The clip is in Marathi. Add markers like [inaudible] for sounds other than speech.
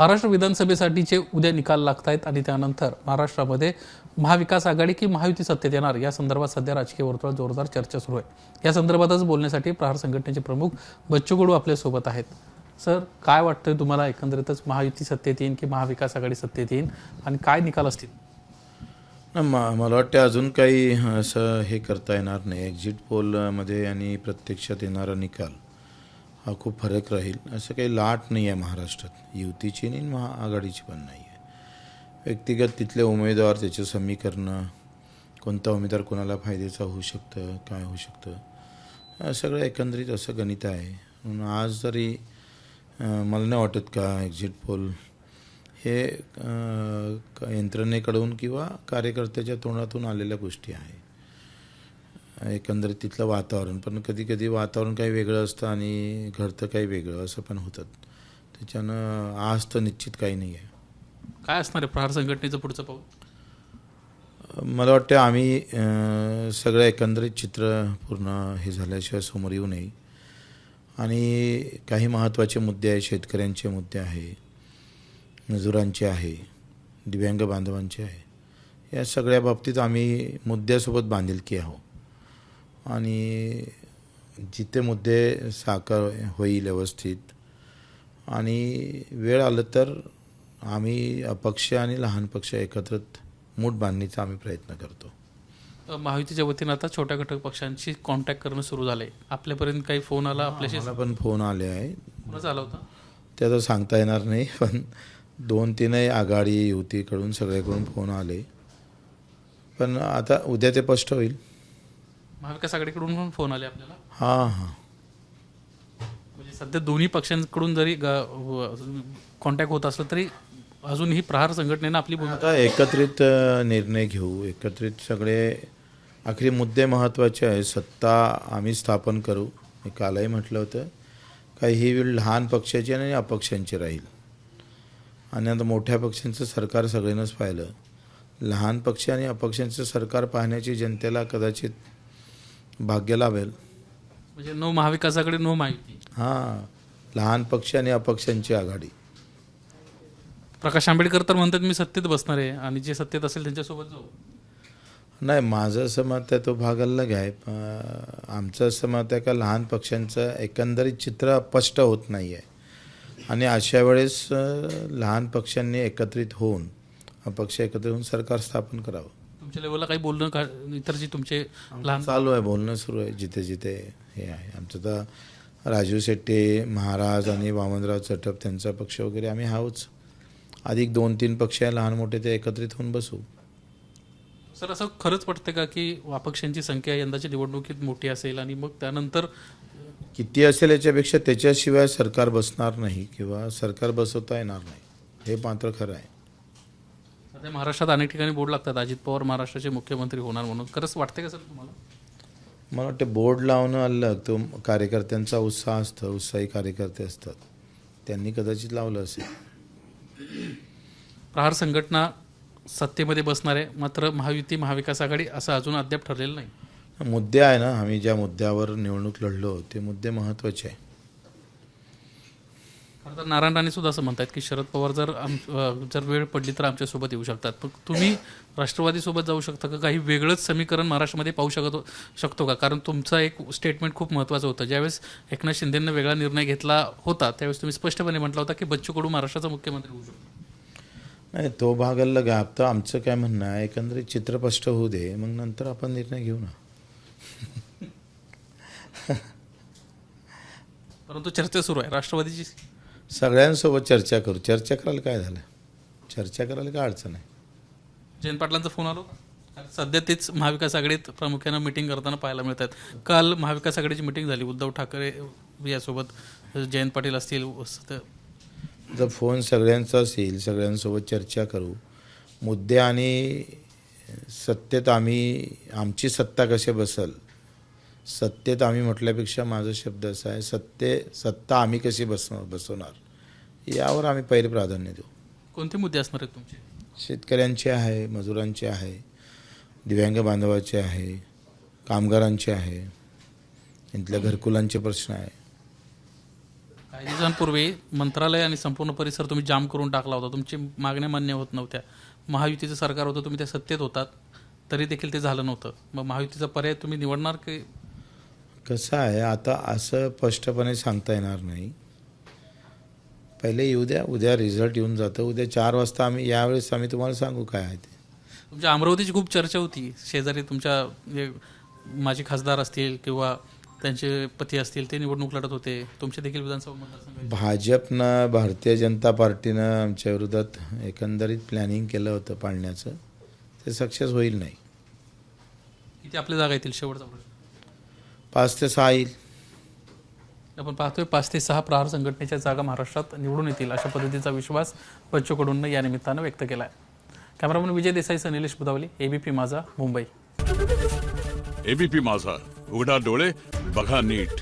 महाराष्ट्र विधानसभेसाठीचे उद्या निकाल लागत आहेत आणि त्यानंतर महाराष्ट्रामध्ये महाविकास आघाडी की महायुती सत्तेत येणार? या संदर्भात सध्या राजकीय वर्तुळात जोरदार चर्चा सुरू आहे. या संदर्भातच बोलण्यासाठी प्रहार संघटनेचे प्रमुख बच्चू कडू आपल्यासोबत आहेत. सर काय वाटतंय तुम्हाला? एकंदरीतच महायुती सत्तेत येईन की महाविकास आघाडी सत्तेत येईन? आणि काय निकाल असतील? म- मला वाटतं अजून काही असं हे करता येणार नाही. एक्झिट पोलमध्ये आणि प्रत्यक्षात येणारा निकाल. हा खूप फरक राहील. असं काही लाट नाही आहे महाराष्ट्रात. युतीची नाही आणि महाआघाडीची पण नाही आहे. व्यक्तिगत तिथले उमेदवार त्याचे समीकरणं कोणता उमेदवार कोणाला फायद्याचा होऊ शकतं काय होऊ शकतं सगळं एकंदरीत असं गणित आहे. म्हणून आज जरी मला नाही वाटत का एक्झिट पोल हे क- यंत्रणेकडून किंवा कार्यकर्त्याच्या तोंडातून आलेल्या गोष्टी आहे. एकंदरीत तिथलं वातावरण. पण कधी कधी वातावरण काही वेगळं असतं आणि घडतं काही वेगळं असं पण होतं. त्याच्यानं आज तर निश्चित काही नाही आहे. काय असणार आहे प्रहार संघटनेचं पुढचं पाऊल? मला वाटतं आम्ही सगळं एकंदरीत चित्र पूर्ण हे झाल्याशिवाय समोर येऊ नये. आणि काही महत्त्वाचे मुद्दे आहे शेतकऱ्यांचे मुद्दे आहे मजुरांचे आहे दिव्यांग बांधवांचे आहे. या सगळ्या बाबतीत आम्ही मुद्द्यासोबत बांधिलकी आहोत. आणि जिथे मुद्दे साकार होईल व्यवस्थित. आणि वेळ आलं तर आम्ही अपक्ष आणि लहान पक्ष एकत्रित मूठ बांधणीचा आम्ही प्रयत्न करतो. महायुतीच्या वतीनं आता छोट्या घटक पक्षांशी कॉन्टॅक्ट करणं सुरू झालंय. आपल्यापर्यंत काही फोन आला? आपल्याशी पण फोन आले आहे. कोणाचा आला होता? ते आता सांगता येणार नाही पण दोन तीनही आघाडी युतीकडून सगळ्याकडून फोन आले. पण आता उद्या ते स्पष्ट होईल. महाविकास आघाडीकडून पण फोन आले आपल्याला. हां हां. म्हणजे सध्या दोन्ही पक्षांकडून जरी कॉन्टॅक्ट होत असलं तरी अजूनही प्रहार संघटनेनं आपली भूमिका एकत्रित निर्णय घेऊ. एकत्रित सगळे आखरी मुद्दे महत्त्वाचे आहे सत्ता आम्ही स्थापन करू. मी कालही म्हटलं होतं. का ही वेळ लहान पक्षाची आणि अपक्षांची राहील. आणि आता मोठ्या पक्षांचं सरकार सगळ्यांनाच पाहिलं. लहान पक्ष आणि अपक्षांचं सरकार पाहण्याची जनतेला कदाचित भाग्य लाभेल. म्हणजे नो महाविकास आघाडी नो महायुती हां लहान पक्ष आणि अपक्षांची आघाडी. प्रकाश आंबेडकर तर म्हणतात मी सत्तेत बसणार आहे आणि जे सत्तेत असेल त्यांच्यासोबत जाऊ. नाही माझं असं मत आहे तो भाग अलग आहे. प- आमचं असं मत आहे का लहान पक्षांचं एकंदरीत चित्र स्पष्ट होत नाही आहे आणि अशा वेळेस अ, लहान पक्षांनी एकत्रित होऊन अपक्ष एकत्रित होऊन सरकार स्थापन करावं. तुमच्या लेवलला काही बोलणं का इतर जे तुमचे लहान चालू आहे बोलणं सुरू आहे जिथे जिथे हे आहे. आमचं तर राजू शेट्टे महाराज आणि वामनराव चटप त्यांचा पक्ष वगैरे आम्ही आहोच अधिक दोन तीन पक्ष आहे लहान मोठे ते एकत्रित होऊन बसू. सर असं खरंच वाटतं का की अपक्षांची संख्या यंदाच्या निवडणुकीत मोठी असेल आणि मग त्यानंतर किती असेल याच्यापेक्षा त्याच्याशिवाय सरकार बसणार नाही किंवा सरकार बसवता येणार नाही. हे मात्र खरं आहे. सध्या महाराष्ट्रात अनेक ठिकाणी बोर्ड लागतात. अजित पवार महाराष्ट्राचे मुख्यमंत्री होणार म्हणून. खरंच वाटते का सर तुम्हाला? मला वाटतं बोर्ड लावणं अलग तो कार्यकर्त्यांचा उत्साह असतो उत्साही कार्यकर्ते असतात. त्यांनी कदाचित लावलं असेल. प्रहार संघटना सत्तेमध्ये बसणार आहे. मात्र महायुती महाविकास आघाडी असं अजून अद्याप ठरलेलं नाही. मुद्दे आहे ना आम्ही ज्या मुद्द्यावर निवडणूक लढलो ते मुद्दे महत्त्वाचे आहे. खरं तर नारायण राणे सुद्धा असं म्हणतात की शरद पवार जर आम जर वेळ पडली तर आमच्यासोबत येऊ शकतात. पण तुम्ही राष्ट्रवादीसोबत जाऊ शकता का? काही वेगळंच समीकरण महाराष्ट्रामध्ये पाहू शकत शकतो का? कारण तुमचा एक स्टेटमेंट खूप महत्त्वाचं होतं. ज्यावेळेस एकनाथ शिंदेनं वेगळा निर्णय घेतला होता त्यावेळेस तुम्ही स्पष्टपणे म्हटलं होता की बच्चू कडू महाराष्ट्राचा मुख्यमंत्री होऊ शकतो. नाही तो भाग अलग आहे आता आमचं काय म्हणणं आहे? एकंदरीत चित्र स्पष्ट होऊ दे मग नंतर आपण निर्णय घेऊ ना. [laughs] परंतु चर्चा सुरू आहे. राष्ट्रवादीची सगळ्यांसोबत चर्चा करू. चर्चा करायला काय झालं? चर्चा करायला काय अडचण आहे? जयंत पाटलांचा फोन आलो. सध्या तेच महाविकास आघाडीत प्रामुख्यानं मिटिंग करताना पाहायला मिळतात. काल महाविकास आघाडीची मिटिंग झाली. उद्धव ठाकरे यासोबत जयंत पाटील असतील जर फोन सगळ्यांचाच येईल सगळ्यांसोबत चर्चा करू. मुद्दे आणि सत्तेत आम्ही आमची सत्ता कशी बसल सत्तेत आम्ही म्हटल्यापेक्षा माझा शब्द असा आहे सत्ते सत्ता आम्ही कशी बस बसवणार? यावर आम्ही पहिले प्राधान्य देऊ. कोणते मुद्दे असणार आहेत तुमचे? शेतकऱ्यांचे आहे मजुरांचे आहे दिव्यांग बांधवाचे आहे कामगारांचे आहे इथल्या घरकुलांचे प्रश्न आहे. काही दिवसांपूर्वी मंत्रालय आणि संपूर्ण परिसर तुम्ही जाम करून टाकला होता. तुमची मागण्या मान्य होत नव्हत्या. महायुतीचं सरकार होतं तुम्ही त्या सत्तेत होतात. तरी देखील ते झालं नव्हतं. मग महायुतीचा पर्याय तुम्ही निवडणार की कसं आहे आता असं स्पष्टपणे सांगता येणार नाही. पहिले येऊ द्या उद्या रिझल्ट येऊन जातं. उद्या चार वाजता आम्ही यावेळेस आम्ही तुम्हाला सांगू काय आहे ते. तुमच्या अमरावतीची खूप चर्चा होती. शेजारी तुमच्या जे माजी खासदार असतील किंवा त्यांचे पती असतील ते निवडणूक लढत होते. तुमचे देखील विधानसभा. भाजपनं भारतीय जनता पार्टीनं आमच्या विरोधात एकंदरीत प्लॅनिंग केलं होतं पाडण्याचं ते सक्सेस होईल नाही. किती आपल्या जागा येतील शेवटचा प्रश्न? पाच ते सहा येईल. आपण पाहतोय पाच ते सहा प्रहार संघटनेच्या जागा महाराष्ट्रात निवडून येतील अशा पद्धतीचा विश्वास बच्चू कडूंनं या निमित्तानं व्यक्त केला आहे कॅमेरामन विजय देसाईसह निलेश बुधावली एबीपी माझा मुंबई. एबीपी माझा उघडा डोळे बघा नीट.